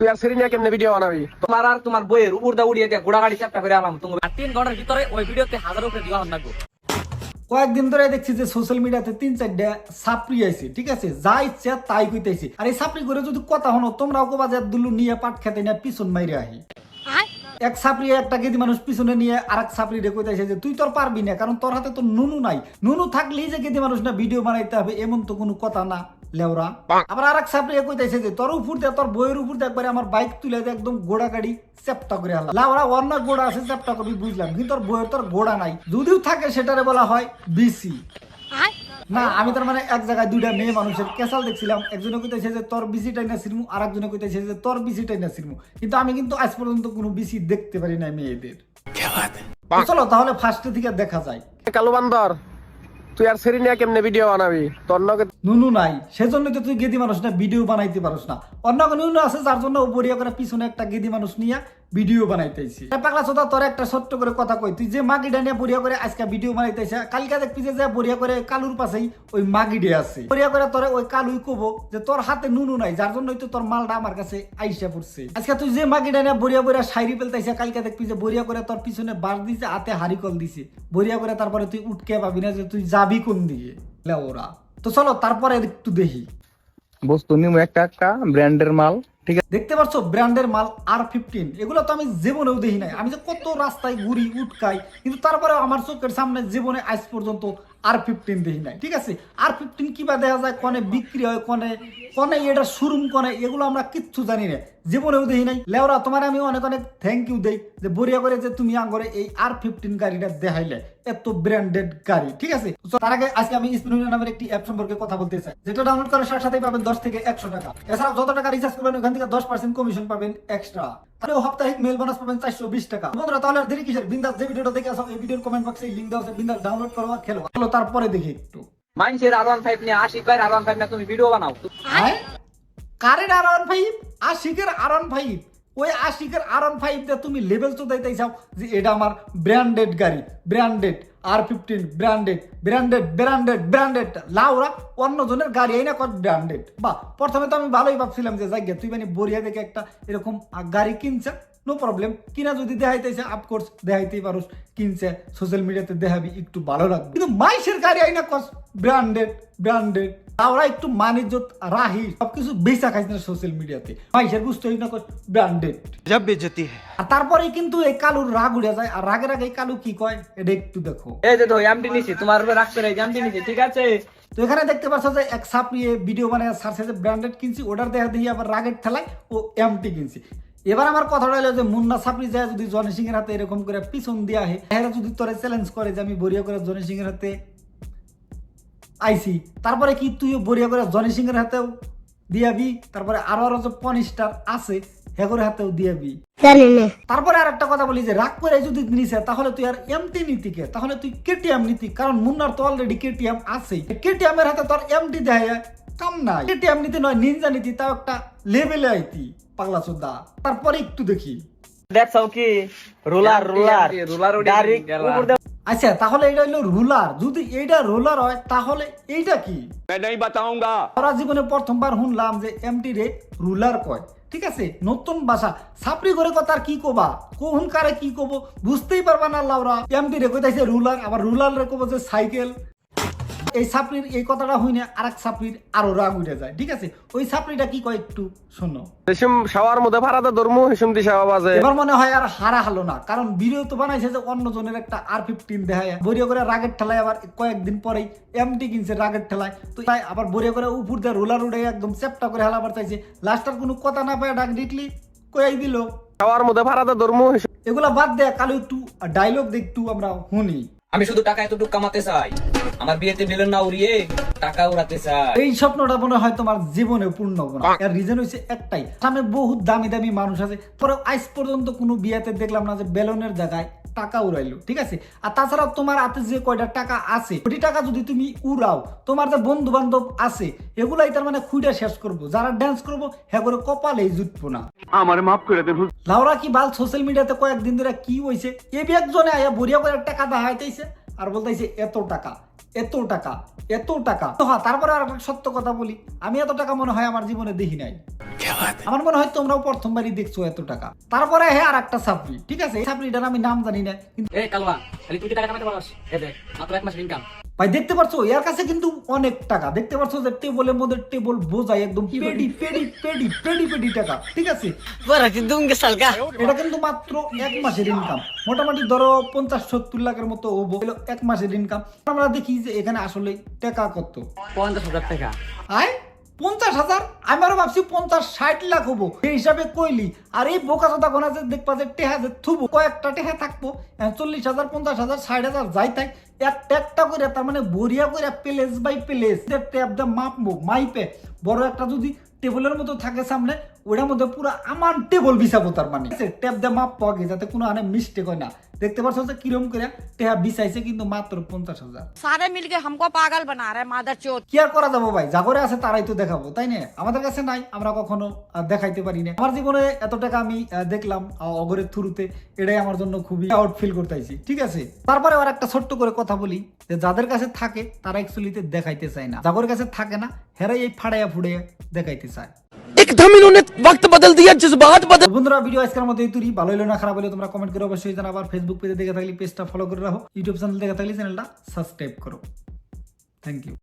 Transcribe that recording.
তুই আর সেরি কেমনে ভিডিও বানাবি? তোমার আর তোমার বইয়ের উপর দা উড়িয়ে দিয়ে ঘোড়া গাড়ি চাপটা করে আলাম তুমি। আর তিন ঘণ্টার ভিতরে ওই ভিডিওতে হাজার উপরে দিওয়া লাগবে কয়েকদিন ধরে দেখছি যে সোশ্যাল মিডিয়াতে তিন চারটা সাপড়ি আইছে ঠিক আছে? যা ইচ্ছা তাই কইতেছে আর এই সাপড়ি করে যদি কথা হনো তোমরাও কবা যে দুলু নিয়ে পাট খেতে নিয়ে পিছন মাইরে আহি। এক সাপড়ি একটা গেদি মানুষ পিছনে নিয়ে আর এক সাপড়ি রে কইতেছে যে তুই তোর পারবি না কারণ তোর হাতে তো নুনু নাই। নুনু থাকলেই যে গেদি মানুষ না ভিডিও বানাইতে হবে এমন তো কোনো কথা না। লেওরা। আবার আর এক সাপড়ি কইতেছে যে তোর উপর দিয়ে তোর বইয়ের উপর দিয়ে একবারে আমার বাইক তুলে দিয়ে একদম গোড়া গাড়ি চেপটা করে লাউরা অন্য গোড়া আছে চেপটা করবি বুঝলাম। কিন্তু তোর বইয়ের তোর গোড়া নাই। যদিও থাকে সেটারে বলা হয় বিসি না আমি তার মানে এক জায়গায় দুইটা মেয়ে মানুষের কেসাল দেখছিলাম। একজনে কইতেছে যে তোর বিসি টাইনা সিরমু আর একজনে কইতেছে যে তোর বিসি টাইনা সিরমু কিন্তু আমি কিন্তু আজ পর্যন্ত কোনো বিসি দেখতে পারি না মেয়েদের। চলো তাহলে ফার্স্টে থেকে দেখা যায়। কালো বান্দর তুই আর সেরি নিয়ে কেমনে ভিডিও বানাবি? তোর নগে নুনু নাই। সেজন্য তো তুই গেদি মানুষ না, ভিডিও বানাইতে পারস না। অন্য কোনো নুনু আছে যার জন্য বড়িয়া করে পিছনে একটা গেদি মানুষ নিয়ে ভিডিও বানাইতেছি। পাগলা সোদা, তোর একটা ছোট্ট করে কথা কই। তুই যে মাগিটা নিয়ে বড়িয়া করে আজকে ভিডিও বানাইতেছে, কালকে দেখবি যে বড়িয়া করে কালুর পাশেই ওই মাগিডে আছে। বড়িয়া করে তোরে ওই কালুই কব যে তোর হাতে নুনু নাই, যার জন্যই তো তোর মালটা আমার কাছে আইসা পড়ছে। আজকে তুই যে মাগিটা নিয়ে বড়িয়া বড়িয়া সাইরি ফেলতেছে, কালকে দেখবি যে বড়িয়া করে তোর পিছনে বাস দিছে, হাতে হারিকল দিছে। বড়িয়া করে তারপরে তুই উঠকে পাবি না যে তুই যাবি কোন দিকে। ওরা। তো চলো তারপরে একটু দেখি। বস্তু নিমু একটা একটা ব্র্যান্ডের মাল। ঠিক আছে? দেখতে পাচ্ছ ব্র্যান্ডের মাল আর ফিফটিন এগুলো তো আমি জীবনেও দেখি নাই। আমি যে কত রাস্তায় ঘুরি, উটকাই, কিন্তু তারপরে আমার চোখের সামনে জীবনে আজ পর্যন্ত আর ফিফটিন দেখি নাই, ঠিক আছে? আর ফিফটিন কিবা দেখা যায়, কনে বিক্রি হয়, কনে কনে এটা শোরুম কনে, এগুলো আমরা কিচ্ছু জানি না জীবনেও দেখি নাই। লেওরা, তোমার আমি অনেক অনেক থ্যাংক ইউ দেই যে বরিয়া করে যে তুমি আঙ্গরে এই আর ফিফটিন গাড়িটা দেখাইলে। এত ব্র্যান্ডেড গাড়ি, ঠিক আছে? তার আগে আজকে আমি স্পিনুনিয়া নামের একটি অ্যাপ সম্পর্কে কথা বলতে চাই, যেটা ডাউনলোড করার সাথে সাথেই পাবেন দশ থেকে একশো টাকা। এছাড়াও যত টাকা রিচার্জ করবেন ওখান থেকে দশ পার্সেন্ট কমিশন পাবেন এক্সট্রা সাপ্তাহিক মেল বোনাস পাবেন চারশো বিশ টাকা। বন্ধুরা তাহলে আর দেরি কিসের? বিন্দাস যে ভিডিওটা দেখে আসো এই ভিডিওর কমেন্ট বক্সে লিঙ্ক দেওয়া আছে। বিন্দাস ডাউনলোড করো আর খেলো। চলো তারপরে দেখি একটু। মানুষের আর ওয়ান ফাইভ নিয়ে আশিক ভাই আর ওয়ান ফাইভ নিয়ে তুমি ভিডিও বানাও। হ্যাঁ কারের আর ওয়ান ফাইভ আশিকের আর ওয়ান ফাইভ ওই আশিকের আর ওয়ান ফাইভ দিয়ে তুমি লেভেল তো দিতে চাও যে এটা আমার ব্র্যান্ডেড গাড়ি ব্র্যান্ডেড আর fifteen branded branded branded branded লাউরা অন্য জনের গাড়ি, এই না কত ব্র্যান্ডেড বা প্রথমে তো আমি ভালোই ভাবছিলাম যে যাই তুই মানে বরিয়া দেখে একটা এরকম গাড়ি কিনছে নো প্রবলেম কিনা যদি দেখাইতেছে আপকোর্স দেখাইতেই পারোস। কিনছে সোশ্যাল মিডিয়াতে দেখাবি, একটু ভালো লাগবে। কিন্তু মাইসের গাড়ি আইনা কস ব্র্যান্ডেড ব্র্যান্ডেড ওরা একটু মানিজ্য রাহি সবকিছু বেচা খাইছে না সোশ্যাল মিডিয়াতে মাইসের বুঝতে না ব্র্যান্ডেড যা বেজতি আর তারপরে কিন্তু এই কালুর রাগ উড়ে যায়। আর রাগের আগে কালু কি কয় এটা একটু দেখো। এই যে ধই আমটি নিছি তোমার উপরে রাগ করে আমটি নিছি ঠিক আছে? তো এখানে দেখতে পাচ্ছ যে এক সাপ নিয়ে ভিডিও বানায় সার্চে যে ব্র্যান্ডেড কিনছি অর্ডার দেখা দিয়ে আবার রাগের ঠেলায় ও এমটি কিনছি। এবার আমার কথাটা হলো যে মুন্না সাপড়ি যায় যদি জনি সিং এর হাতে এরকম করে পিছন দিয়ে আহে যদি তোরা চ্যালেঞ্জ করে যে আমি বরিয়া করে জনি সিং এর হাতে আইসি তারপরে কি তুই বরিয়া করে জনি সিং এর হাতেও দিয়াবি? তারপরে আরও আরও যে পনিস্টার আছে হেগোর হাতেও দিয়াবি। তারপরে আর একটা কথা বলি যে রাগ করে যদি নিছে তাহলে তুই আর এমটি নীতিকে তাহলে তুই কেটিএম নীতি কারণ মুন্নার তো অলরেডি কেটিএম আছেই। কেটিএম এর হাতে তোর এমটি দেয় কাম নাই। কেটিএম নীতি নয় নিনজা নীতি তাও একটা লেভেলে আইতি পাগলা চোদ্দা তারপরে একটু দেখি। দেখছাও কি? রোলার রোলার রোলার আচ্ছা তাহলে এটা হলো রুলার। যদি এটা রোলার হয় তাহলে এইটা কি? নাই বাতাউঙ্গা আমার জীবনে প্রথমবার শুনলাম যে এমটি রে রুলার কয়। ঠিক আছে? নতুন ভাষা সাপড়ি করে আর কি কবা? কোন কারে কি কব? বুঝতেই পারবা না লাউরা। এমটি রে কইতাছে রুলার আবার রুলার রে কব যে সাইকেল। এই সাপড়ির এই কথাটা হইনে আরেক সাপড়ির আরও রাগ উঠে যায় ঠিক আছে? ওই সাপড়িটা কি কয় একটু শোনো। হেসুম শাওয়ার মধ্যে ভাড়াতে ধরমু হেসুম দি শাওয়া বাজে। এবার মনে হয় আর হারা হলো না কারণ ভিডিও তো বানাইছে যে অন্য জনের একটা আর ফিফটিন দেখায়। বরিয়া করে রাগের ঠেলায় আবার কয়েকদিন পরেই এমটি কিনছে রাগের ঠেলায়। তো তাই আবার বরিয়া করে উপর দিয়ে রোলার উঠে একদম চেপটা করে হেলাবার চাইছে লাস্টার কোনো কথা না পায় ডাক ডিকলি কয়াই দিল। শাওয়ার মধ্যে ভাড়াতে ধরমু এগুলা বাদ দেয় কালো একটু ডায়লগ একটু আমরা শুনি। আমি শুধু টাকা এতটুকু কামাতে চাই। আমার বিয়েতে বেলুন না উড়িয়ে টাকা উড়াতে চাই এই স্বপ্নটা মনে হয় তোমার জীবনে পূর্ণ হবে না। এর রিজন হচ্ছে একটাই। সামনে বহুত দামি দামি মানুষ আছে। পরে আজ পর্যন্ত কোনো বিয়াতে দেখলাম না যে বেলনের জায়গায় টাকা উড়াইলো ঠিক আছে? আর তাছাড়া তোমার হাতে যে কয়টা টাকা আছে কোটি টাকা যদি তুমি উড়াও তোমার যে বন্ধু বান্ধব আছে এগুলাই তার মানে খুঁড়ে শেষ করব। যারা ড্যান্স করব হ্যাঁ করে কপালেই জুটবো না। আমার মাফ করে দেন লাউরা কি বাল সোশ্যাল মিডিয়াতে কয়েকদিন ধরে কি হয়েছে এ একজনে আয়া বরিয়া করে টাকা দেখাইতেছে আর বলতেছে এত টাকা। এত টাকা এত টাকা। তো হ্যাঁ তারপরে আর একটা সত্য কথা বলি। আমি এত টাকা মনে হয় আমার জীবনে দেখি নাই। আমার মনে হয় তোমরাও প্রথমবারই দেখছ এত টাকা। তারপরে হ্যাঁ আর একটা সাপ্লি ঠিক আছে? এই সাপ্লিটার আমি নাম জানি না কিন্তু এ খালি তুই টাকা কামাতে পারস? এ দেখ মাত্র এক মাসের ইনকাম ভাই দেখতে পারছ এর কাছে কিন্তু অনেক টাকা। দেখতে পারছ যে টেবলের মধ্যে টেবল বোঝায় একদম পেডি পেডি পেডি পেডি পেডি টাকা ঠিক আছে? এটা কিন্তু মাত্র এক মাসের ইনকাম মোটামুটি ধরো পঞ্চাশ সত্তর লাখের মতো হব হলো এক মাসের ইনকাম আমরা দেখি যে এখানে আসলে টাকা কত। পঞ্চাশ হাজার টাকা। আয় পঞ্চাশ হাজার? আমি আরও ভাবছি পঞ্চাশ ষাট লাখ হব। সেই হিসাবে কইলি। আর এই বোকা চোদা গোনা যে দেখবা যে টেহা যে থুবো কয়েকটা টেহা থাকব। চল্লিশ হাজার পঞ্চাশ হাজার ষাট হাজার যাই থাক। একটা একটা করে, তার মানে বরিয়া করে, প্লেস বাই প্লেস। ট্যাপ দা মাপবো, মাইপে। বড় একটা যদি টেবিলের মতো থাকে সামনে ওটার মধ্যে পুরো আমার টেবল বিছাবো তার মানে। ট্যাপ দে মাপ পাওয়া গেছে যাতে কোনো আনে মিস্টেক হয় না। দেখতে পাচ্ছ যে কিরম করে টেহা বিছাইছে কিন্তু মাত্র পঞ্চাশ হাজার। সারে মিলকে হামকো পাগল বানা রে মাদার চোর। কি আর করা যাব ভাই? জাগরে আছে তারাই তো দেখাবো তাই না? আমাদের কাছে নাই আমরা কখনো দেখাইতে পারি না। আমার জীবনে এত টাকা আমি দেখলাম অগরের থ্রুতে। এটাই আমার জন্য খুবই আউট ফিল করতেছি ঠিক আছে? তারপরে আবার একটা ছোট্ট করে কথা বলি যে যাদের কাছে থাকে তারা অ্যাকচুয়ালিতে দেখাইতে চায় না। জাগরের কাছে থাকে না হেরাই এই ফাড়াইয়া ফুড়াইয়া দেখাইতে চায়। एकदम इन्होंने वक्त बदल दिया जज्बात बदल তো বন্ধুরা ভিডিও আজকের মতো এই তুরি ভালো হলো না খারাপ হলে তোমরা কমেন্ট করে অবশ্যই জানাবার ফেসবুক পেজে দেখে থাকলে পেজটা ফলো করে রাখো ইউটিউব চ্যানেল দেখে থাকলে চ্যানেলটা সাবস্ক্রাইব করো থ্যাংক ইউ